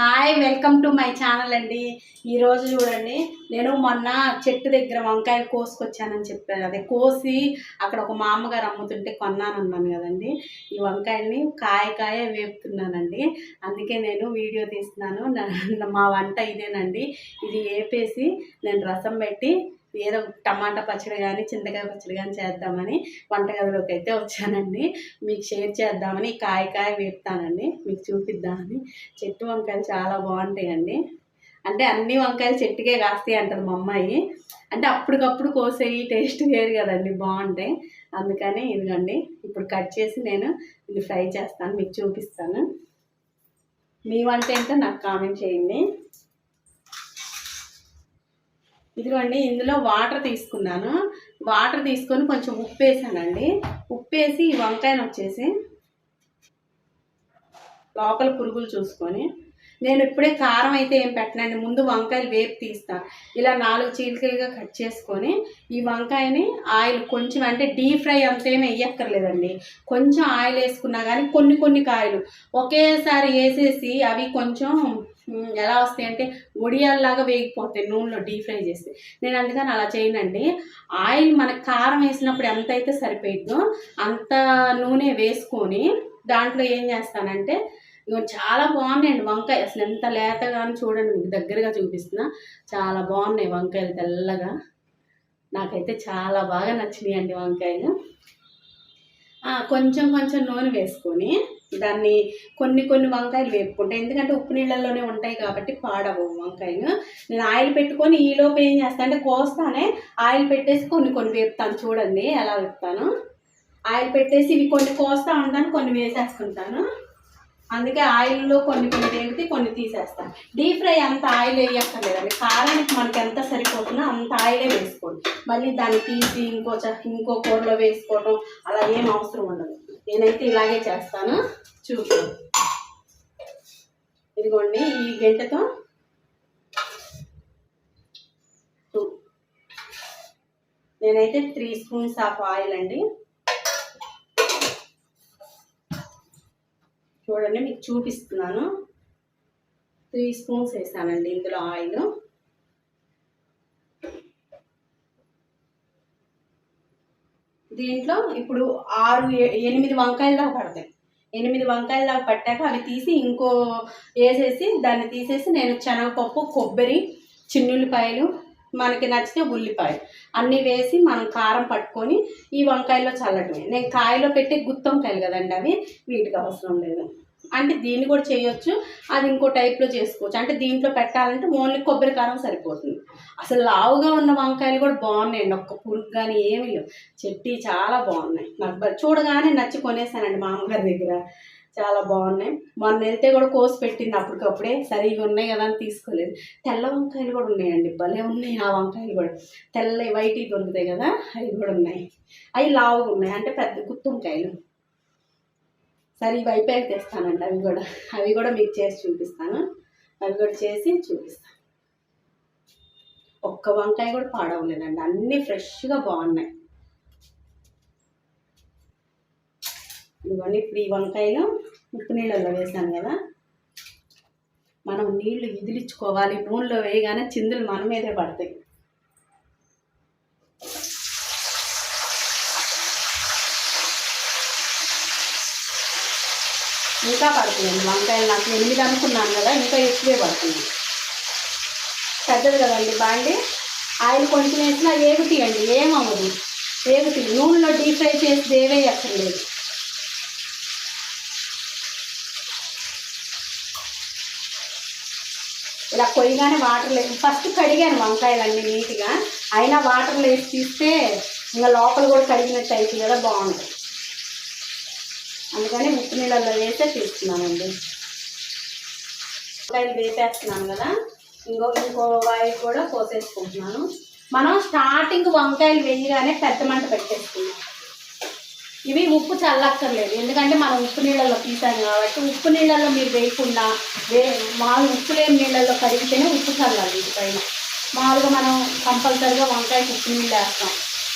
Hi welcome to my channel అండి. ఈరోజు చూడండి నేను మొన్న చెట్టు దగ్గర వంకాయలు కోసుకొచ్చానని చెప్పాను. అదే కోసి అక్కడ ఒక మామగారు అమ్ముతుంటే కొన్నానన్నాను కదండి. ఈ వంకాయల్ని కాయ కాయ వేపుతున్నానండి. అందుకే నేను వీడియో తీస్తున్నాను. నా- మా వంట ఇదేనండి. ఇది వేపేసి నేను రసం పెట్టి ఏదో టమాటా పచ్చడి కానీ చింతకాయ పచ్చడి కానీ చేద్దామని వంటగదిలోకి అయితే వచ్చానండి. మీకు షేర్ చేద్దామని కాయ కాయ వేపుతానండి. మీకు చూపిద్దామని. చెట్టు వంకాయలు చాలా బాగుంటాయండి. అంటే అన్ని వంకాయలు చెట్టుకే కాస్తాయి అంటారు మా అమ్మాయి. అంటే అప్పటికప్పుడు కోసేవి టేస్ట్ వేరు కదండి బాగుంటాయి. అందుకని ఇదిగండి ఇప్పుడు కట్ చేసి నేను ఇది ఫ్రై చేస్తాను మీకు చూపిస్తాను. మీ వంట ఏంటో నాకు కామెంట్ చేయండి. ఇదిగోండి ఇందులో వాటర్ తీసుకున్నాను. వాటర్ తీసుకొని కొంచెం ఉప్పు వేసానండి ఉప్పు వేసి ఈ వంకాయను వచ్చేసి లోపల పురుగులు చూసుకొని నేను ఇప్పుడే కారం అయితే ఏం పెట్టనండి ముందు వంకాయలు వేపు తీస్తాను ఇలా నాలుగు చీలికలుగా కట్ చేసుకొని ఈ వంకాయని ఆయిల్ కొంచెం అంటే డీప్ ఫ్రై అంతేమీ వేయక్కర్లేదండి కొంచెం ఆయిల్ వేసుకున్నా కానీ కొన్ని కొన్ని కాయలు ఒకేసారి వేసేసి అవి కొంచెం ఎలా వస్తాయి అంటే ఒడియాల్లాగా వేగిపోతాయి నూనెలో డీప్ ఫ్రై చేస్తే. నేను అందుకని అలా చేయనండి. ఆయిల్ మనకు కారం వేసినప్పుడు ఎంత అయితే సరిపోయిద్దో అంత నూనె వేసుకొని దాంట్లో ఏం చేస్తానంటే ఇగో చాలా బాగున్నాయండి వంకాయ అసలు ఎంత లేతగా అని చూడండి మీకు దగ్గరగా చూపిస్తున్నా. చాలా బాగున్నాయి వంకాయలు తెల్లగా. నాకైతే చాలా బాగా నచ్చినాయండి వంకాయలు. కొంచెం కొంచెం నూనె వేసుకొని దాన్ని కొన్ని కొన్ని వంకాయలు వేపుకుంటాయి. ఎందుకంటే ఉప్పు నీళ్ళల్లోనే ఉంటాయి కాబట్టి పాడవు వంకాయలు. నేను ఆయిల్ పెట్టుకొని ఈలోపు ఏం చేస్తాను అంటే కోస్తానే ఆయిల్ పెట్టేసి కొన్ని కొన్ని వేపుతాను. చూడండి ఎలా వేపుతాను. ఆయిల్ పెట్టేసి ఇవి కొన్ని కోస్తా ఉంటాను కొన్ని వేసేసుకుంటాను. అందుకే ఆయిల్లో కొన్ని కొన్ని వేగితే కొన్ని తీసేస్తాను డీప్ ఫ్రై అంత ఆయిల్ వేయక్కర్లేదండి. కారానికి మనకి ఎంత సరిపోతుందో అంత ఆయిలే వేసుకోండి. మళ్ళీ దాన్ని తీసి ఇంకో ఇంకో కూరలో వేసుకోవడం అలా ఏం అవసరం ఉండదు. నేనైతే ఇలాగే చేస్తాను. చూపు ఇదిగోండి ఈ గంటతో. టూ నేనైతే త్రీ స్పూన్స్ ఆఫ్ ఆయిల్ అండి. చూడండి మీకు చూపిస్తున్నాను. త్రీ స్పూన్స్ వేసానండి ఇందులో ఆయిల్. దీంట్లో ఇప్పుడు ఆరు ఎనిమిది వంకాయలు దాకా పడతాయి. ఎనిమిది వంకాయలు దాకా పట్టాక అవి తీసి ఇంకో వేసేసి దాన్ని తీసేసి నేను శనగపప్పు కొబ్బరి చిన్నుల్లిపాయలు మనకి నచ్చితే ఉల్లిపాయ. అన్నీ వేసి మనం కారం పట్టుకొని ఈ వంకాయలో చల్లటమే. నేను కాయలో పెట్టే గుత్తొంకాయలు కదండి అవి వీటికి అవసరం లేదు. అంటే దీన్ని కూడా చేయొచ్చు. అది ఇంకో టైప్లో చేసుకోవచ్చు. అంటే దీంట్లో పెట్టాలంటే ఓన్లీ కొబ్బరి కారం సరిపోతుంది. అసలు లావుగా ఉన్న వంకాయలు కూడా బాగున్నాయండి. ఒక్క పురుగు కానీ ఏమీ లేవు. చెట్టి చాలా బాగున్నాయి. నాకు చూడగానే నచ్చి కొనేసానండి మా అమ్మగారి దగ్గర. చాలా బాగున్నాయి. మొన్న వెళ్తే కూడా కోసి పెట్టింది అప్పటికప్పుడే. సరే ఇవి ఉన్నాయి కదా అని తీసుకోలేదు. తెల్ల వంకాయలు కూడా ఉన్నాయండి. భలే ఉన్నాయి ఆ వంకాయలు కూడా. తెల్ల వైట్ దొరుకుతాయి కదా అవి కూడా ఉన్నాయి. అవి లావుగా ఉన్నాయి. అంటే పెద్ద గుత్తి వంకాయలు సరే ఇవి అయిపోయాక తెస్తానండి. అవి కూడా. అవి కూడా మీకు చేసి చూపిస్తాను. అవి కూడా చేసి చూపిస్తాను. ఒక్క వంకాయ కూడా పాడవలేదండి. అన్నీ ఫ్రెష్గా బాగున్నాయి. ఇవన్నీ ఇప్పుడు ఈ వంకాయలు ఉప్పు నీళ్ళల్లో వేసాను కదా. మనం నీళ్ళు ఇదిలించుకోవాలి నూనెలో వేయగానే చిందులు మన మీదే పడతాయి. ఇంకా పడుతుంది. వంకాయలు నాకు ఎనిమిది అనుకున్నాను కదా ఇంకా ఎక్కువే పడుతుంది. పెద్దది కదండి బాండి? ఆయిల్ కొంచెం వేసినా ఏగుతీయండి ఏమవ్వదు. ఏగుతీ నూనెలో డీప్ ఫ్రై చేసి దేవే ఎక్కర్లేదు ఇలా కొయ్యగానే వాటర్ లేదు ఫస్ట్ కడిగాను వంకాయలన్నీ నీట్గా. అయినా వాటర్ వేసి తీస్తే ఇంకా లోపల కూడా కడిగినట్టు అవుతుంది కదా బాగుంటుంది అందుకని ఉప్పు నీళ్ళల్లో వేసే తీస్తున్నానండి వంకాయలు వేపేస్తున్నాను కదా ఇంకో ఇంకో వాయి కూడా కోసేసుకుంటున్నాను. మనం స్టార్టింగ్ వంకాయలు వేయగానే పెద్ద మంట పెట్టేసుకున్నాం ఇవి ఉప్పు చల్లక్కర్లేదు. ఎందుకంటే మనం ఉప్పు నీళ్ళల్లో తీసాం కాబట్టి ఉప్పు నీళ్ళల్లో మీరు వేయకుండా వే మామూలు ఉప్పు లేని నీళ్ళల్లో కరిగితేనే ఉప్పు చల్లాలి వీటిపైన మామూలుగా మనం కంపల్సరీగా వంకాయకి ఉప్పు నీళ్ళు వేస్తాం.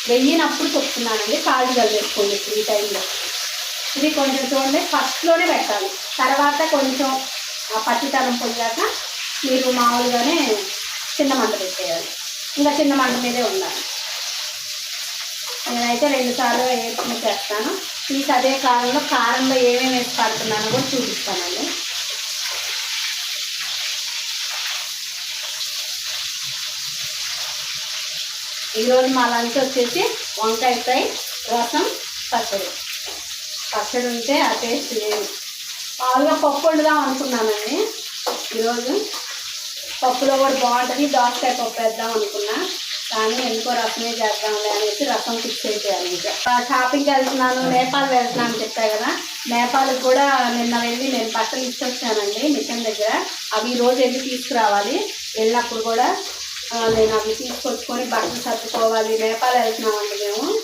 వెయ్యినప్పుడు చెప్తున్నానండి కాళ్ళు చల్లేసుకోండి ఈ టైంలో. ఇది కొంచెం చూడండి ఫస్ట్లోనే పెట్టాలి. తర్వాత కొంచెం ఆ పచ్చితనం పోయాక మీరు మామూలుగానే చిన్న మంట పెట్టేయాలి. ఇంకా చిన్న మంట మీదే ఉండాలి. నేనైతే రెండు సార్లు వేసుకుని చేస్తాను. మీకు అదే కాలంలో కారంలో ఏమేమి వేసి పడుతున్నానో కూడా చూపిస్తానండి. ఈరోజు మా లంచ్ వచ్చేసి వంకాయ ఫ్రై రసం పచ్చడి. పచ్చడి ఉంటే ఆ టేస్ట్ లేదు మామూలుగా పప్పు వండుదాం అనుకున్నానండి. ఈరోజు పప్పులో కూడా బాగుంటుంది. దోసకాయ పప్పు వేద్దాం అనుకున్నా. కానీ ఎందుకో రసమే చేద్దాంలే అనేసి రసం ఫిక్స్ అయిపోయాను ఇంకా. షాపింగ్కి వెళ్తున్నాను నేపాల్ వెళ్తున్నాను అని చెప్పా కదా. నేపాల్కి కూడా నిన్న వెళ్ళి నేను బట్టలు ఇచ్చొచ్చానండి మిషన్ దగ్గర. అవి రోజు వెళ్ళి తీసుకురావాలి. వెళ్ళినప్పుడు కూడా నేను అవి తీసుకొచ్చుకొని బట్టలు సర్దుకోవాలి. నేపాల్ వెళ్తున్నామండి మేము.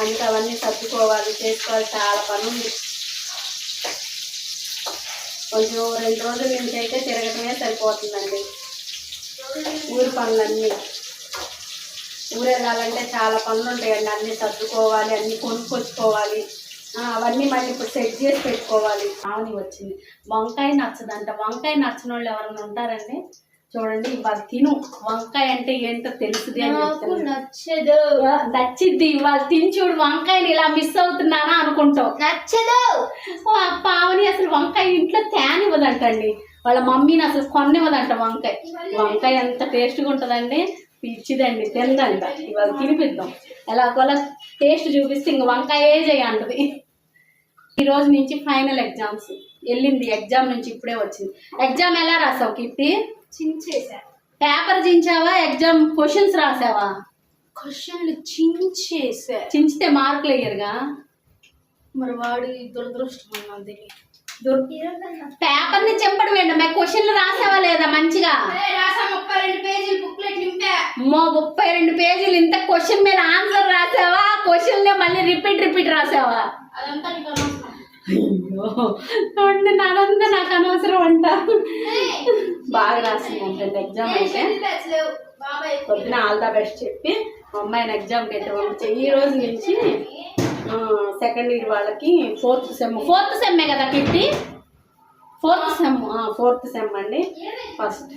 అందుకే అవన్నీ సర్దుకోవాలి. చేసుకోవాలి. చాలా పనులు. కొంచెం రెండు రోజుల నుంచి అయితే తిరగటమే సరిపోతుందండి. ఊరి పనులన్నీ. ఊరు వెళ్ళాలంటే చాలా పనులు ఉంటాయండి అన్నీ సర్దుకోవాలి అన్నీ కొనుక్కొచ్చుకోవాలి. అవన్నీ మళ్ళీ ఇప్పుడు సెట్ చేసి పెట్టుకోవాలి. ఆవుని వచ్చింది. వంకాయ నచ్చదంట. వంకాయ నచ్చని వాళ్ళు ఎవరైనా ఉంటారండి? చూడండి ఇవాళ తిను. వంకాయ అంటే ఏంటో తెలుసుది అని నచ్చదు. నచ్చిద్ది. ఇవాళ తిని చూడు వంకాయని ఇలా మిస్ అవుతున్నానా అనుకుంటావు. నచ్చదు. పావని అసలు వంకాయ ఇంట్లో తేనివ్వదంటండి. వాళ్ళ మమ్మీని అసలు కొన్నివ్వదంట వంకాయ. వంకాయ ఎంత టేస్ట్గా ఉంటుందండి. పిచ్చిదండి తిందంట ఇవాళ తినిపిద్దాం. ఎలాగోలా టేస్ట్ చూపిస్తే ఇంక వంకాయే చేయంటది. ఈ రోజు నుంచి ఫైనల్ ఎగ్జామ్స్. వెళ్ళింది ఎగ్జామ్ నుంచి ఇప్పుడే వచ్చింది. ఎగ్జామ్ ఎలా రాసావు కీర్తి? చించేసా పేపర్ చించావా? ఎగ్జామ్ క్వశ్చన్స్ రాసావా? క్వశ్చన్లు చించేసా చించితే మార్కులు వేయరుగా మరి వాడి దురదృష్టం తెలియదు పేపర్ని చెంపడం ఏంటి? మేము క్వశ్చన్లు రాసావా లేదా మంచిగా? ముప్పై రెండు పేజీలు బుక్లెట్ నింపా అమ్మో ముప్పై రెండు పేజీలు ఇంత క్వశ్చన్ మీద ఆన్సర్ రాసావా? క్వశ్చన్ మళ్ళీ రిపీట్ రిపీట్ రాసావా? చూడండి నాదంతా నాకు అనవసరం అంట. బాగా రాసింది ఎగ్జామ్ అయితే. పొద్దున ఆల్ ద బెస్ట్ చెప్పి అమ్మాయిని ఎగ్జామ్ పెట్టి పంపించే. ఈ రోజు నుంచి సెకండ్ ఇయర్ వాళ్ళకి ఫోర్త్ సెమ్ ఫోర్త్ సెమ్మే కదా కిట్టి ఫోర్త్ సెమ్ ఫోర్త్ సెమ్ అండి. ఫస్ట్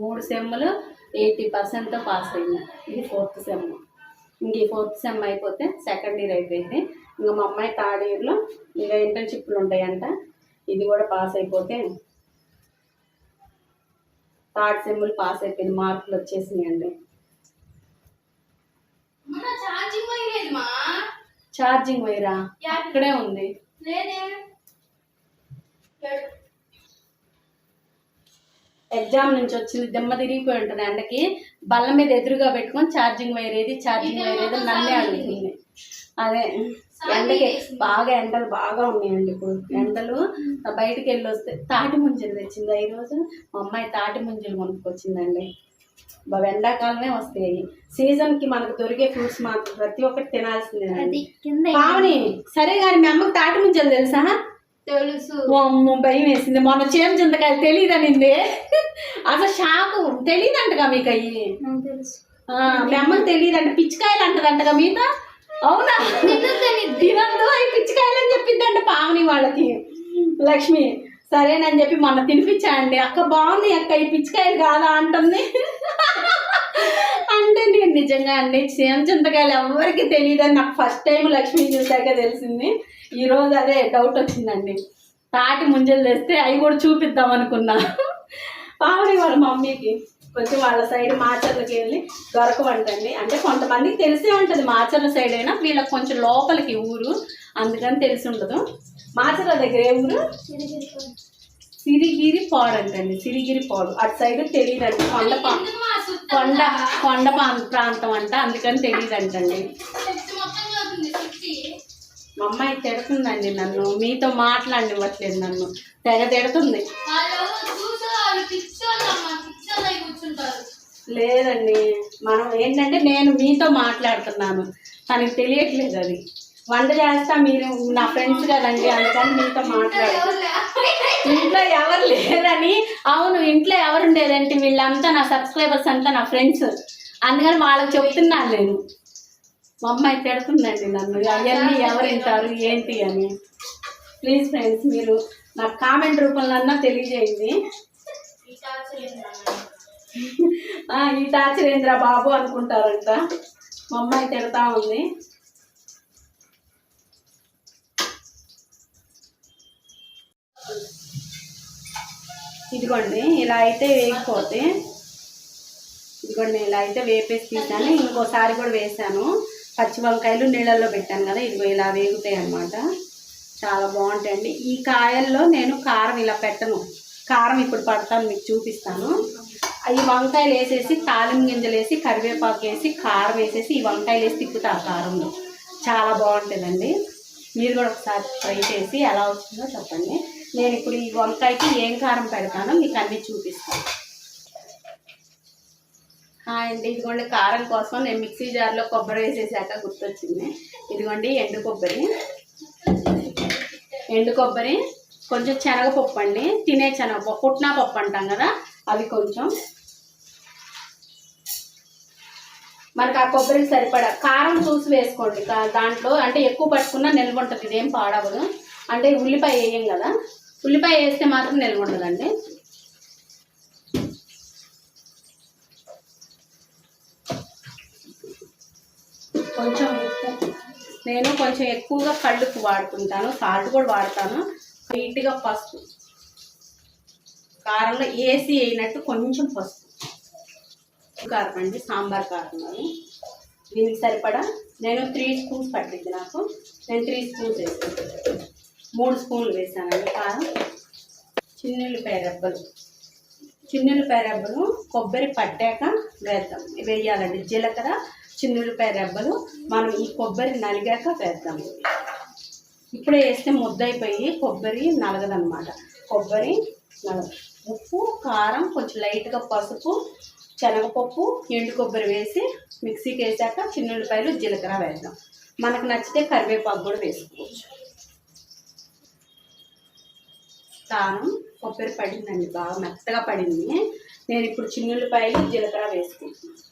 మూడు సెమ్ములు ఎయిటీ పర్సెంట్తో పాస్ అయింది ఇది ఫోర్త్ సెమ్ ఇంక ఈ ఫోర్త్ సెమ్ అయిపోతే సెకండ్ ఇయర్ అయిపోయింది. ఇంకా మా అమ్మాయి థర్డ్ ఇయర్లో ఇంకా ఇంటర్న్షిప్లు ఉంటాయంట. ఇది కూడా పాస్ అయిపోతే థర్డ్ సెమ్లు పాస్ అయిపోయింది. మార్కులు వచ్చేసినాయండి. మన ఛార్జింగ్ వైరా ఇక్కడే ఉంది. ఎగ్జామ్ నుంచి వచ్చింది దెమ్మ తిరిగిపోయి ఉంటుంది ఎండకి. బల్ల మీద ఎదురుగా పెట్టుకొని ఛార్జింగ్ వైర్ ఏది ఛార్జింగ్ వైర్ ఏదో నన్నే అడుగుతుంది. అదే ఎండకి బాగా ఎండలు బాగా ఉన్నాయండి ఇప్పుడు. ఎండలు బయటికి వెళ్ళి వస్తే తాటి ముంజలు తెచ్చింది ఈ రోజు మా అమ్మాయి తాటి ముంజలు కొనుక్కొచ్చిందండి. ఎండాకాలమే వస్తాయి. సీజన్కి మనకు దొరికే ఫ్రూట్స్ మాత్రం ప్రతి ఒక్కటి తినాల్సిందే పావని సరే కానీ మీ అమ్మకి తాటి ముంజలు తెలుసా? తెలుసు. భయం వేసింది. మొన్న చేమ చింతకాయలు తెలియదనింది అసలు షాకు. తెలియదంటగా మీకు అయ్యి. మీ అమ్మకి తెలియదంట పిచ్చికాయలు అంటదంటగా మీతో? అవునా? తినద్దు అవి పిచ్చికాయలు అని చెప్పిందంట పావని వాళ్ళకి. లక్ష్మి సరేనని చెప్పి మొన్న తినిపించాండి అక్క బాగుంది అక్క ఈ పిచ్చికాయలు కాదా అంటుంది. అంటే నేను నిజంగా అండి సేమ్ చింతకాయలు ఎవరికి తెలియదని నాకు ఫస్ట్ టైం లక్ష్మి చూశాక తెలిసింది. ఈ రోజు అదే డౌట్ వచ్చిందండి. తాటి ముంజలు తెస్తే అవి కూడా చూపిద్దాం అనుకున్నా. పావని వాళ్ళ మమ్మీకి. కొంచెం వాళ్ళ సైడ్ మాచర్లకి వెళ్ళి దొరకవంటండి. అంటే కొంతమందికి తెలిసే ఉంటుంది మాచర్ల సైడ్ అయినా వీళ్ళకి కొంచెం లోపలికి ఊరు అందుకని తెలిసి ఉండదు. మాచర్ల దగ్గర ఏ ఊరు? సిరిగిరి పాడు అంటండి సిరిగిరి పాడు. అటు సైడ్ తెలియదండి కొండ కొండ కొండ ప్రాంతం అంట అందుకని తెలియదంటండి. అంటండి మా అమ్మాయి తిడుతుందండి నన్ను. మీతో మాట్లాడివ్వట్లేదు నన్ను. తెగ తిడుతుంది. లేదండి. మనం ఏంటంటే నేను మీతో మాట్లాడుతున్నాను. తనకి తెలియట్లేదు అది. వంట చేస్తా మీరు నా ఫ్రెండ్స్ కదండి అందుకని మీతో మాట్లాడు ఇంట్లో ఎవరు లేరని అవును ఇంట్లో ఎవరు ఉండేదంటే వీళ్ళంతా నా సబ్స్క్రైబర్స్ అంతా నా ఫ్రెండ్స్. అందుకని వాళ్ళకి చెప్తున్నాను నేను. మా అమ్మాయి తిడుతుందండి నన్ను. అవన్నీ ఎవరు వింటారు ఏంటి అని. ప్లీజ్ ఫ్రెండ్స్ మీరు నాకు కామెంట్ రూపంలో అన్నా తెలియజేయండి. ఈ టార్చరేంద్ర బాబు అనుకుంటారంట. మా అమ్మాయి తిడతా ఉంది. ఇదిగోండి ఇలా అయితే వేయకపోతే ఇదిగోండి ఇలా అయితే వేపేసి తీసాను ఇంకోసారి కూడా వేసాను పచ్చి వంకాయలు నీళ్ళల్లో పెట్టాను కదా ఇదిగో ఇలా వేగుతాయి అన్నమాట. చాలా బాగుంటాయండి. ఈ కాయల్లో నేను కారం ఇలా పెట్టను. కారం ఇప్పుడు పడతాను మీకు చూపిస్తాను. ఈ వంకాయలు వేసేసి తాలిం గింజలు వేసి కరివేపాకు వేసి కారం వేసేసి ఈ వంకాయలు వేసి తిప్పుతా ఆ కారంలో. చాలా బాగుంటుందండి. మీరు కూడా ఒకసారి ట్రై చేసి ఎలా వస్తుందో చెప్పండి. నేను ఇప్పుడు ఈ వంకాయకి ఏం కారం పెడతానో మీకు అన్నీ చూపిస్తాను. హాయ్ అండి. ఇదిగోండి కారం కోసం నేను మిక్సీ జార్లో కొబ్బరి వేసేసాక గుర్తొచ్చింది. ఇదిగోండి ఎండు కొబ్బరి. ఎండు కొబ్బరి కొంచెం శనగపప్పు అండి. తినే శనగపప్పు పుట్నా పప్పు అంటాం కదా అవి కొంచెం మనకు ఆ కొబ్బరికి సరిపడా కారం చూసి వేసుకోండి. దాంట్లో అంటే ఎక్కువ పట్టుకున్నా నిల్వ ఉంటుంది ఇదేం పాడవదు. అంటే ఉల్లిపాయ వేయం కదా. ఉల్లిపాయ వేస్తే మాత్రం నిల్వ ఉండదండి కొంచెం నేను కొంచెం ఎక్కువగా కళ్ళుకు వాడుకుంటాను సాల్ట్ కూడా వాడతాను. నీట్గా పసుపు. కారంలో ఏసి వేయినట్టు కొంచెం పసుపు. కారం అండి సాంబార్ కారం అది. దీనికి సరిపడా నేను త్రీ స్పూన్స్ పట్టింది నాకు. నేను త్రీ స్పూన్స్ వేసాను మూడు స్పూన్లు వేసానండి కారం. చిన్నుల్లిపాయ రెబ్బలు. చిన్నుల్లిపాయ రెబ్బలు కొబ్బరి పట్టాక వేద్దాం. వేయాలండి జీలకర్ర చిన్నుల్లిపాయ రెబ్బలు. మనం ఈ కొబ్బరి నలిగాక వేద్దాం. ఇప్పుడే వేస్తే ముద్దయిపోయి కొబ్బరి నలగదనమాట కొబ్బరి నలగ ఉప్పు కారం కొంచెం లైట్గా పసుపు శనగపప్పు ఎండు కొబ్బరి వేసి మిక్సీకి వేసాక చిన్నుల్లిపాయలు జీలకర్ర వేద్దాం. మనకు నచ్చితే కరివేపాకు కూడా వేసుకోవచ్చు. కారం కొబ్బరి పడిందండి బాగా మెత్తగా పడింది. నేను ఇప్పుడు చిన్నుల్లిపాయలు జీలకర్ర వేసుకుంటున్నాను.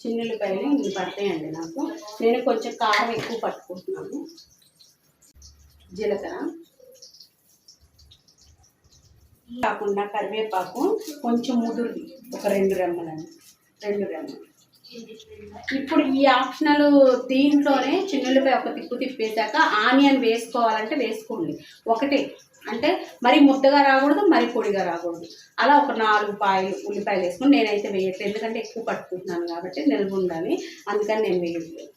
చిన్నుల్లిపాయలు ఇన్ని పడతాయండి నాకు. నేను కొంచెం కారం ఎక్కువ పట్టుకుంటున్నాను. జీలకర్ర. కాకుండా కరివేపాకు కొంచెం ముదురుది. ఒక రెండు రెమ్మలని రెండు రెమ్మలు. ఇప్పుడు ఈ ఆప్షనల్ దీంట్లోనే చిన్నులపై ఒక తిప్పు తిప్పేశాక ఆనియన్ వేసుకోవాలంటే వేసుకోండి. ఒకటే. అంటే మరి ముద్దగా రాకూడదు మరి పొడిగా రాకూడదు. అలా ఒక నాలుగు పాయలు ఉల్లిపాయలు వేసుకుని నేనైతే వేయట్లేదు. ఎందుకంటే ఎక్కువ పట్టుకుంటున్నాను కాబట్టి నిల్వ ఉండాలి. అందుకని నేను వేయట్లేదు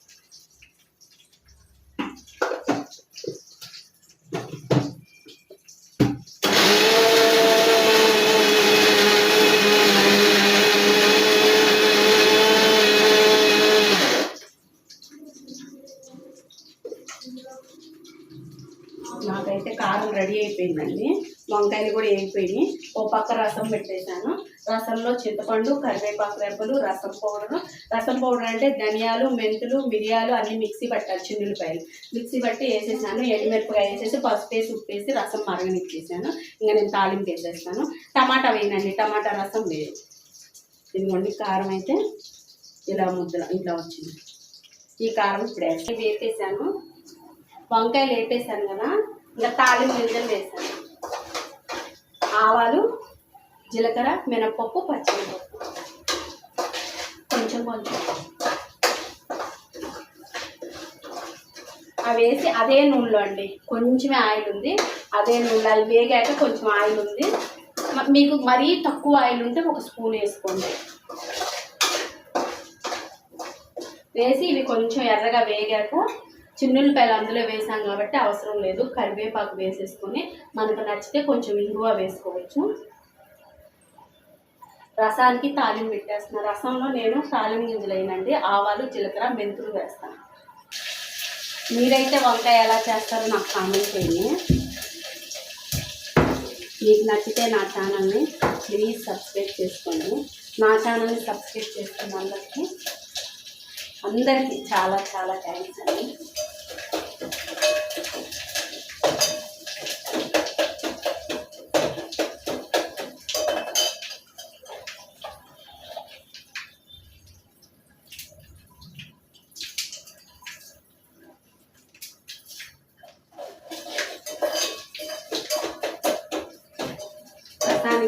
నాకైతే కారం రెడీ అయిపోయిందండి వంకాయలు కూడా వేగిపోయినాయి ఓ పక్క రసం పెట్టేశాను. రసంలో చింతపండు కరివేపాకు రెబ్బలు రసం పౌడరు. రసం పౌడర్ అంటే ధనియాలు మెంతులు మిరియాలు అన్ని మిక్సీ పట్టాలి చిన్నులపాయలు మిక్సీ పట్టి వేసేసాను. ఎండుమిరపకాయ వేసేసి పసుపు వేసి ఉప్పు వేసి రసం మరగనిచ్చేసాను. ఇంకా నేను తాలింపు వేసేస్తాను. టమాటా వేయనండి. టమాటా రసం వేయదు ఇదిగోండి కారం అయితే ఇలా ముద్ద ఇట్లా వచ్చింది. ఈ కారం ఇప్పుడు వేసి వేపేసాను వంకాయలు వేపేసాను కదా. ఇంకా తాలింపు గింజలు వేసాను. ఆవాలు జీలకర్ర మినపప్పు పచ్చిమిరపప్పు. కొంచెం కొంచెం. అవి వేసి అదే నూనెలో అండి. కొంచెమే ఆయిల్ ఉంది. అదే నూనె అవి వేగాక కొంచెం ఆయిల్ ఉంది. మీకు మరీ తక్కువ ఆయిల్ ఉంటే ఒక స్పూన్ వేసుకోండి. వేసి ఇవి కొంచెం ఎర్రగా వేగాక చిన్నులపాయలు అందులో వేసాం కాబట్టి అవసరం లేదు. కరివేపాకు వేసేసుకొని మనకు నచ్చితే కొంచెం ఇంగువ వేసుకోవచ్చు. రసానికి తాలిం పెట్టేస్తున్నాను రసంలో నేను తాలిం గింజలు అయినండి ఆవాలు జీలకర్ర మెంతులు వేస్తాను. మీరైతే వంకాయ ఎలా చేస్తారో నాకు కామెంట్ చేయండి. మీకు నచ్చితే నా ఛానల్ని ప్లీజ్ సబ్స్క్రైబ్ చేసుకోండి. నా ఛానల్ని సబ్స్క్రైబ్ చేసుకున్న వాళ్ళకి అందరికీ చాలా చాలా థ్యాంక్స్ అండి.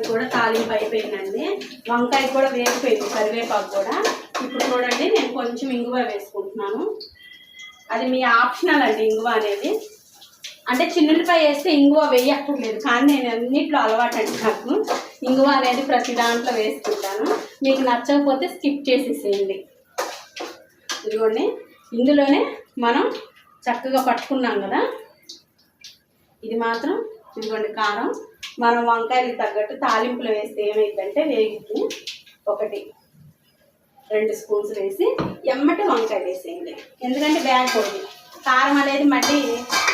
కూడా తాలింపు అయిపోయిందండి. వంకాయ కూడా వేగిపోయింది కరివేపాకు కూడా. కొంచెం ఇంగువ వేసుకుంటున్నాను. అది మీ ఆప్షనల్ అండి ఇంగువ అనేది. అంటే చిన్నులపై వేస్తే ఇంగువ వేయక్కర్లేదు కానీ నేను అన్నిట్లో అలవాటు అండి నాకు. ఇంగువ అనేది ప్రతి దాంట్లో వేసుకుంటాను. మీకు నచ్చకపోతే స్కిప్ చేసేసేయండి. ఇదిగోండి ఇందులోనే మనం చక్కగా పట్టుకున్నాం కదా. ఇది మాత్రం ఇదిగోండి కారం. మనం వంకాయలకు తగ్గట్టు తాలింపులు వేస్తే ఏమైందంటే వేగిద్ది ఒకటి. రెండు స్పూన్స్ వేసి ఎమ్మటి వంకాయ వేసేయండి. ఎందుకంటే వేగకూడదు కారం అనేది మళ్ళీ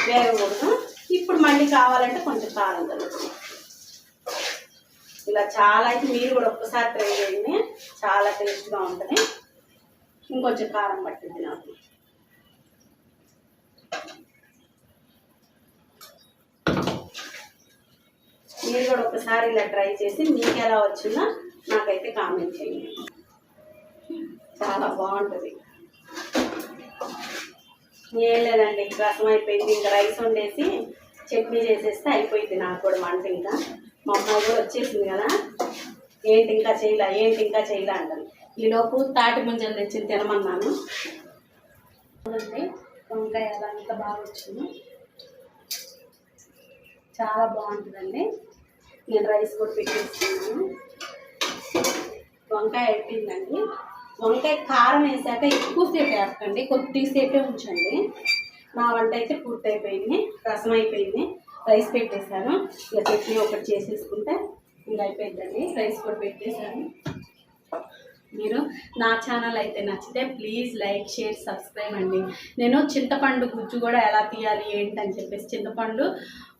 వేగకూడదు. ఇప్పుడు మళ్ళీ కావాలంటే కొంచెం కారం తగ్గుతుంది ఇలా చాలా అయితే మీరు కూడా ఒక్కసారి ట్రై చేయండి. చాలా టేస్ట్గా ఉంటుంది. ఇంకొంచెం కారం పట్టింది నాకు. మీరు కూడా ఒకసారి ఇలా ట్రై చేసి మీకు ఎలా వచ్చిందో నాకైతే కామెంట్ చేయండి. చాలా బాగుంటుంది. ఏం లేదండి ఇంకా రసం అయిపోయింది ఇంకా రైస్ వండేసి చట్నీ చేసేస్తే అయిపోయింది నాకు కూడా వంట ఇంకా. మా అమ్మ కూడా వచ్చేసింది కదా. ఏంటి ఇంకా చేయలే ఏంటి ఇంకా చేయలే అంటాను ఈలోపు తాటి ముంజలు తెచ్చి తినమన్నాను. చూడండి వంకాయ అలా అంత బాగా వచ్చింది. చాలా బాగుంటుందండి. నేను రైస్ కూడా పెట్టేస్తున్నాను. వంకాయ అయిపోయిందండి. వంకాయ కారం వేసాక ఎక్కువసేపు వేసుకోండి కొద్దిసేపే ఉంచండి. మా వంట అయితే పూర్తయిపోయింది రసం అయిపోయింది. రైస్ పెట్టేశాను. ఇక చట్నీ ఒకటి చేసేసుకుంటే ఇంకా అయిపోయిందండి రైస్ కూడా పెట్టేశాను. మీరు నా ఛానల్ అయితే నచ్చితే ప్లీజ్ లైక్ షేర్ సబ్స్క్రైబ్ అండి. నేను చింతపండు గుజ్జు కూడా ఎలా తీయాలి ఏంటని చెప్పేసి చింతపండు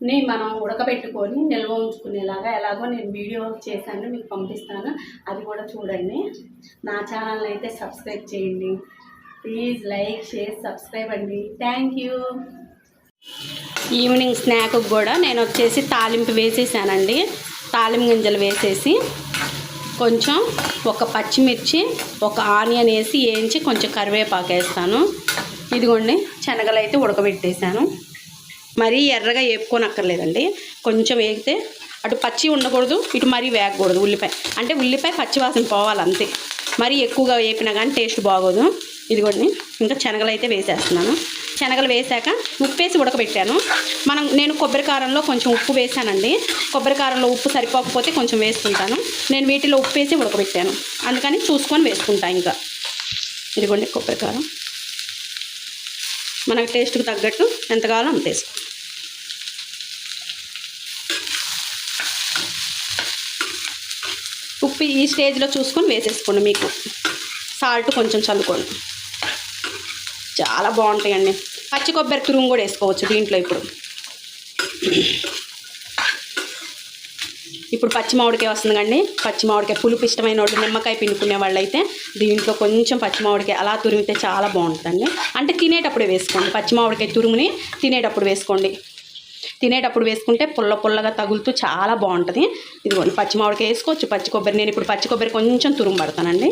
ని మనం ఉడకబెట్టుకొని నిల్వ ఉంచుకునేలాగా ఎలాగో నేను వీడియో చేశాను మీకు పంపిస్తాను. అది కూడా చూడండి. నా ఛానల్ అయితే సబ్స్క్రైబ్ చేయండి. ప్లీజ్ లైక్ షేర్ సబ్స్క్రైబ్ అండి. Thank you. ఈవినింగ్ స్నాక్ కూడా నేను వచ్చేసి తాలింపు వేసేసానండి. తాలింపు గింజలు వేసేసి కొంచెం ఒక పచ్చిమిర్చి ఒక ఆనియన్ వేసి వేయించి కొంచెం కరివేపాకు వేస్తాను. ఇదిగోండి శనగలు అయితే ఉడకబెట్టేశాను. మరీ ఎర్రగా వేపుకోనక్కర్లేదండి. కొంచెం వేగితే అటు పచ్చి ఉండకూడదు ఇటు మరీ వేగకూడదు ఉల్లిపాయ. అంటే ఉల్లిపాయ పచ్చివాసన పోవాలి అంతే మరీ ఎక్కువగా వేపినా కానీ టేస్ట్ బాగోదు. ఇదిగోండి ఇంకా శనగలు అయితే వేసేస్తున్నాను. శనగలు వేసాక ఉప్పు వేసి ఉడకబెట్టాను. మనం నేను కొబ్బరి కారంలో కొంచెం ఉప్పు వేసానండి. కొబ్బరి కారంలో ఉప్పు సరిపోకపోతే కొంచెం వేసుకుంటాను. నేను వీటిలో ఉప్పు వేసి ఉడకబెట్టాను. అందుకని చూసుకొని వేసుకుంటాను ఇంకా. ఇదిగోండి కొబ్బరికారం మనకు టేస్ట్కి తగ్గట్టు ఎంత కావాలో అంత వేసుకో. ఉప్పు ఈ స్టేజ్లో చూసుకొని వేసేసుకోండి మీకు. సాల్ట్ కొంచెం చల్లుకోండి చాలా బాగుంటాయండి. పచ్చి కొబ్బరి తురుము కూడా వేసుకోవచ్చు దీంట్లో ఇప్పుడు. ఇప్పుడు పచ్చి మామిడికాయ వస్తుంది కండి పచ్చి మామిడికాయ పులుపు ఇష్టమైన వాళ్ళు నిమ్మకాయ పిండుకునే వాళ్ళు అయితే దీంట్లో కొంచెం పచ్చి మామిడికాయ అలా తురిమితే చాలా బాగుంటుందండి. అంటే తినేటప్పుడు వేసుకోండి. పచ్చి మామిడికాయ తురుముని తినేటప్పుడు వేసుకోండి. తినేటప్పుడు వేసుకుంటే పుల్ల పుల్లగా తగులుతూ చాలా బాగుంటుంది. ఇదిగోండి పచ్చి మామిడికాయ వేసుకోవచ్చు పచ్చి కొబ్బరి. నేను ఇప్పుడు పచ్చి కొబ్బరి కొంచెం తురుము పడతానండి.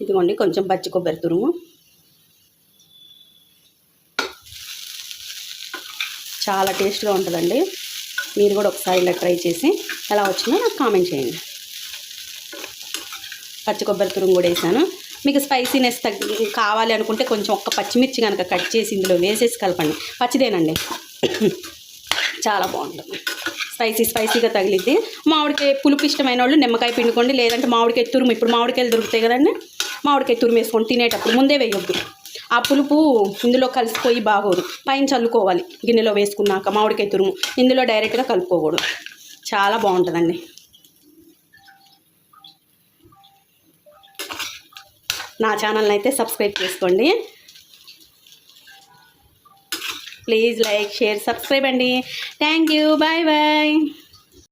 ఇదిగోండి కొంచెం పచ్చి కొబ్బరి తురుము. చాలా టేస్ట్గా ఉంటుందండి. మీరు కూడా ఒకసారి ఇలా ట్రై చేసి ఎలా వచ్చిందో నాకు కామెంట్ చేయండి. పచ్చి కొబ్బరి తురుము కూడా వేసాను. మీకు స్పైసీనెస్ తగ్గి కావాలి అనుకుంటే కొంచెం ఒక్క పచ్చిమిర్చి కనుక కట్ చేసి ఇందులో వేసేసి కలపండి. పచ్చిదేనండి. చాలా బాగుంటుంది స్పైసీ స్పైసీగా తగిలిద్ది. మామిడికాయ పులుపు ఇష్టమైన వాళ్ళు నిమ్మకాయ పిండుకోండి. లేదంటే మామిడికాయ తురుము. ఇప్పుడు మామిడికాయలు దొరుకుతాయి కదండి. మామిడికాయ తురుము వేసుకొని తినేటప్పుడు ముందే వేయొద్దు. ఆ పులుపు ఇందులో కలిసిపోయి బాగోదు. పైన చల్లుకోవాలి. గిన్నెలో వేసుకున్నాక మామిడికాయ తురుము. ఇందులో డైరెక్ట్గా కలుపుకోకూడదు. చాలా బాగుంటుందండి. నా ఛానల్ని అయితే సబ్స్క్రైబ్ చేసుకోండి. ప్లీజ్ లైక్ షేర్ సబ్స్క్రైబ్ అండి. Thank you bye bye